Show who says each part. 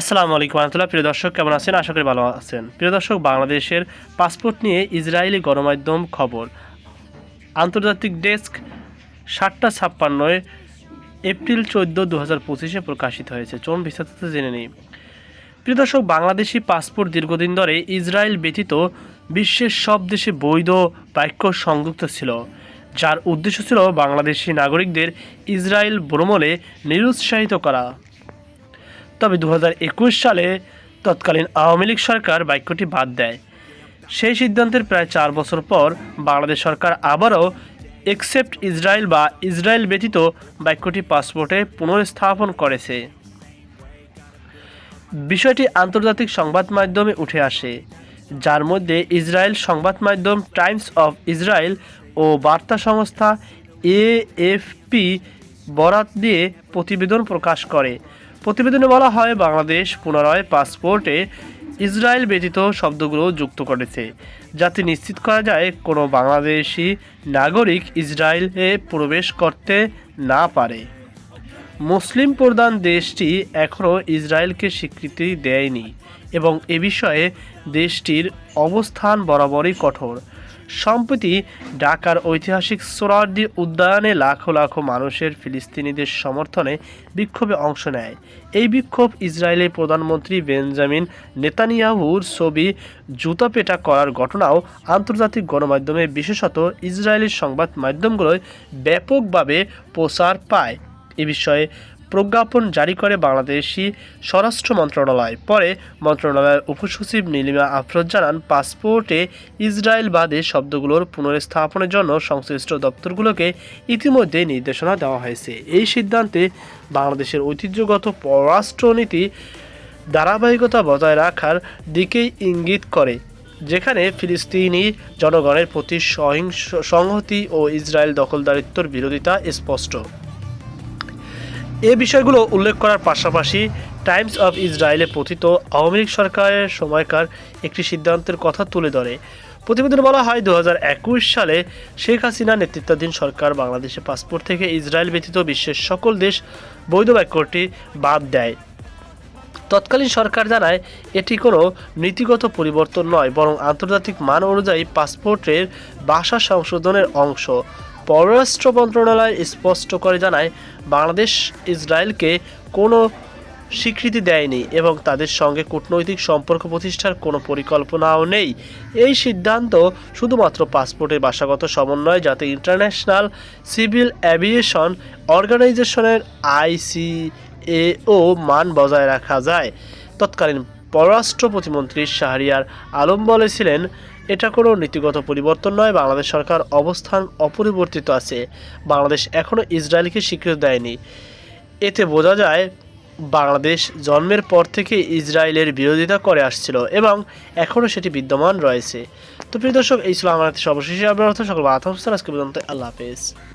Speaker 1: আসসালামু আলাইকুম রহমতুল্লাহ প্রিয় দর্শক, কেমন আছেন? আশা করি ভালো আছেন। প্রিয় দর্শক, বাংলাদেশের পাসপোর্ট নিয়ে ইসরায়েলি গণমাধ্যম খবর। আন্তর্জাতিক ডেস্ক সাতটা ছাপ্পান্নয়, এপ্রিল চোদ্দ দু হাজার পঁচিশে প্রকাশিত হয়েছে। চলুন বিস্তারিত জেনে নিই। প্রিয় দর্শক, বাংলাদেশি পাসপোর্ট দীর্ঘদিন ধরে ইসরায়েল ব্যতীত বিশ্বের সব দেশে বৈধ বাক্য সংযুক্ত ছিল, যার উদ্দেশ্য ছিল বাংলাদেশি নাগরিকদের ইসরায়েল ভ্রমণে নিরুৎসাহিত করা। তবে দু সালে তৎকালীন আওয়ামী লীগ সরকার বাক্যটি বাদ দেয়। সেই সিদ্ধান্তের প্রায় চার বছর পর বাংলাদেশ সরকার আবারও একসেপ্ট ইসরায়েল বা ইসরায়েল ব্যতীত বাক্যটি পাসপোর্টে পুনর্স্থাপন করেছে। বিষয়টি আন্তর্জাতিক সংবাদ মাধ্যমে উঠে আসে, যার মধ্যে ইসরায়েল সংবাদ মাধ্যম টাইমস অফ ইসরায়েল ও বার্তা সংস্থা এএফপি বরাত দিয়ে প্রতিবেদন প্রকাশ করে প্রতিবেদনে বলা হয়, বাংলাদেশ পুনরায় পাসপোর্টে ইসরায়েল ব্যতীত শব্দগুলো যুক্ত করেছে। যাতে নিশ্চিত করা যায়, কোনো বাংলাদেশি নাগরিক ইসরায়েলে প্রবেশ করতে না পারে। মুসলিম প্রধান দেশটি এখনও ইসরায়েলকে স্বীকৃতি দেয়নি এবং এ বিষয়ে দেশটির অবস্থান বরাবরই কঠোর। সম্প্রতি ঢাকার ঐতিহাসিক সোরারদি উদ্যানে লাখো লাখো মানুষের ফিলিস্তিনিদের সমর্থনে বিক্ষোভে অংশ নেয়। এই বিক্ষোভ ইসরায়েলের প্রধানমন্ত্রী বেঞ্জামিন নেতানিয়াহুর ছবি জুতাপেটা করার ঘটনাও আন্তর্জাতিক গণমাধ্যমে বিশেষত ইসরায়েলি সংবাদ মাধ্যমগুলোয় ব্যাপকভাবে প্রচার পায়। এ বিষয়ে প্রজ্ঞাপন জারি করে বাংলাদেশি স্বরাষ্ট্র মন্ত্রণালয়। পরে মন্ত্রণালয়ের উপসচিব নীলিমা আফরোজ জানান, পাসপোর্টে ইসরায়েল বাদে শব্দগুলোর পুনর্স্থাপনের জন্য সংশ্লিষ্ট দপ্তরগুলোকে ইতিমধ্যে নির্দেশনা দেওয়া হয়েছে। এই সিদ্ধান্তে বাংলাদেশের ঐতিহ্যগত পররাষ্ট্রনীতি ধারাবাহিকতা বজায় রাখার দিকেই ইঙ্গিত করে, যেখানে ফিলিস্তিনি জনগণের প্রতি সহিংস, সংহতি ও ইসরায়েল দখলদারিত্বর বিরোধিতা স্পষ্ট। এ বিষয়গুলো উল্লেখ করার পাশাপাশি টাইমস অফ ইসরায়েলে পথিত আওয়ামী লীগ সরকারের সময়কার একটি সিদ্ধান্তের কথা তুলে ধরে। প্রতিবেদনে বলা হয় দু হাজার একুশ সালে শেখ হাসিনা নেতৃত্বাধীন সরকার বাংলাদেশে পাসপোর্ট থেকে ইসরায়েল ব্যতীত বিশ্বের সকল দেশ বৈধ বাক্যটি বাদ দেয়। তৎকালীন সরকার জানায়, এটি কোনো নীতিগত পরিবর্তন নয়, বরং আন্তর্জাতিক মান অনুযায়ী পাসপোর্টের ভাষা সংশোধনের অংশ। পররাষ্ট্র মন্ত্রণালয় স্পষ্ট করে জানায়, বাংলাদেশ ইসরায়েলকে কোনো স্বীকৃতি দেয়নি এবং তাদের সঙ্গে কূটনৈতিক সম্পর্ক প্রতিষ্ঠার কোনো পরিকল্পনাও নেই। এই সিদ্ধান্ত শুধুমাত্র পাসপোর্টের ভাষাগত সমন্বয় যাতে ইন্টারন্যাশনাল সিভিল অ্যাভিয়েশন অর্গানাইজেশনের আইসিএও মান বজায় রাখা যায়। তৎকালীন পররাষ্ট্র প্রতিমন্ত্রী শাহরিয়ার আলম বলেছিলেন এটা কোনো নীতিগত পরিবর্তন নয়। বাংলাদেশ সরকার অবস্থান অপরিবর্তিত আছে। বাংলাদেশ এখনও ইসরায়েলকে স্বীকৃতি দেয়নি। এতে বোঝা যায়, বাংলাদেশ জন্মের পর থেকে ইসরায়েলের বিরোধিতা করে আসছিল এবং এখনও সেটি বিদ্যমান রয়েছে। তো প্রিয় দর্শক, এই ছিল আমার সর্বশেষ আপনার সকল আজকে পর্যন্ত আল্লাহ হাফেজ।